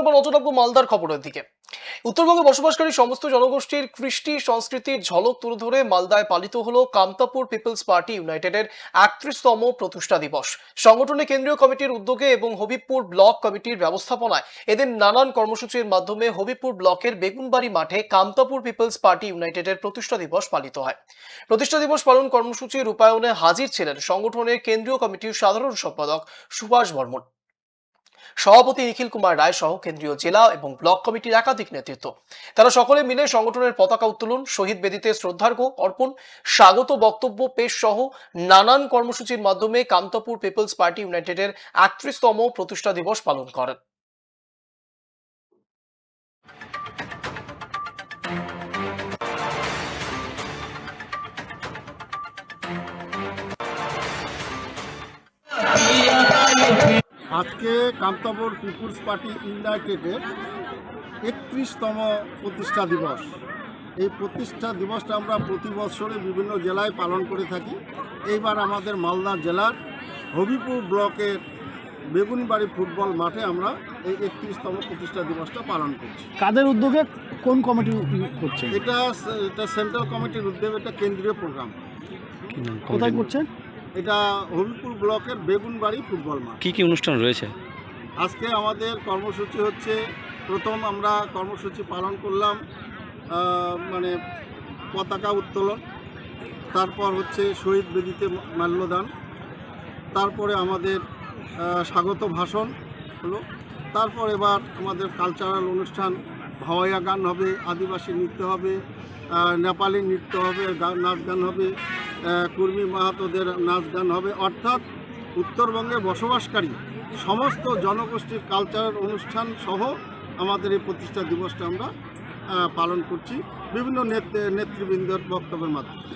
এবার নজর রাখব মালদার খবরের দিকে। উত্তরবঙ্গে বসবাসকারী সমস্ত জনগোষ্ঠীর কৃষ্টি, সংস্কৃতির ঝলক তুলে ধরে মালদায় পালিত হলো কামতাপুর পিপলস পার্টি ইউনাইটেডের একত্রিশতম প্রতিষ্ঠা দিবস। সংগঠনের কেন্দ্রীয় কমিটির উদ্যোগে এবং হবিবপুর ব্লক কমিটির ব্যবস্থাপনায় এদের নানান কর্মসূচির মাধ্যমে হবিবপুর ব্লকের বেগুনবাড়ি মাঠে কামতাপুর পিপলস পার্টি ইউনাইটেডের প্রতিষ্ঠা দিবস পালিত হয়। প্রতিষ্ঠা দিবস পালন কর্মসূচি রূপায়ণে হাজির ছিলেন সংগঠনের কেন্দ্রীয় কমিটির সাধারণ সম্পাদক সুভাষ বর্মন। সভাপতি নিখিল কুমার রায় সহ কেন্দ্রীয় জেলা এবং ব্লক কমিটির একাধিক নেতৃত্ব। তারা সকলে মিলে সংগঠনের পতাকা উত্তোলন, শহীদ বেদিতে শ্রদ্ধার্ঘ অর্পণ, স্বাগত বক্তব্য পেশ সহ নানান কর্মসূচির মাধ্যমে কামতাপুর পিপলস পার্টি ইউনাইটেডের একত্রিশতম প্রতিষ্ঠা দিবস পালন করেন। আজকে কামতাপুর পিপুলস পার্টি ইউনাইটেডের একত্রিশতম প্রতিষ্ঠা দিবস। এই প্রতিষ্ঠা দিবসটা আমরা প্রতি বছরে বিভিন্ন জেলায় পালন করে থাকি। এইবার আমাদের মালদা জেলার হবিপুর ব্লকের বেগুনবাড়ি ফুটবল মাঠে আমরা এই একত্রিশতম প্রতিষ্ঠা দিবসটা পালন করছি। কাদের উদ্যোগে কোন কমিটি করছে এটা এটা সেন্ট্রাল কমিটির উদ্যোগে এটা কেন্দ্রীয় প্রোগ্রাম। কোথায় করছেন? এটা হবিপুর ব্লকের বেগুনবাড়ি ফুটবল মাঠ। কি কি অনুষ্ঠান রয়েছে? আজকে আমাদের কর্মসূচি হচ্ছে প্রথম আমরা কর্মসূচি পালন করলাম মানে পতাকা উত্তোলন তারপর হচ্ছে শহীদ বেদিতে মাল্যদান তারপরে আমাদের স্বাগত ভাষণ হলো তারপর এবার আমাদের কালচারাল অনুষ্ঠান ভাওয়াইয়া গান হবে আদিবাসী নৃত্য হবে নেপালি নৃত্য হবে নাচ গান হবে কুর্মী মাহাতোদের নাচ গান হবে। অর্থাৎ উত্তরবঙ্গে বসবাসকারী সমস্ত জনগোষ্ঠীর কালচারাল অনুষ্ঠান সহ আমাদের এই প্রতিষ্ঠা দিবসটা আমরা পালন করছি। বিভিন্ন নেতৃ- নেতৃবৃন্দের বক্তব্যের মাধ্যমে।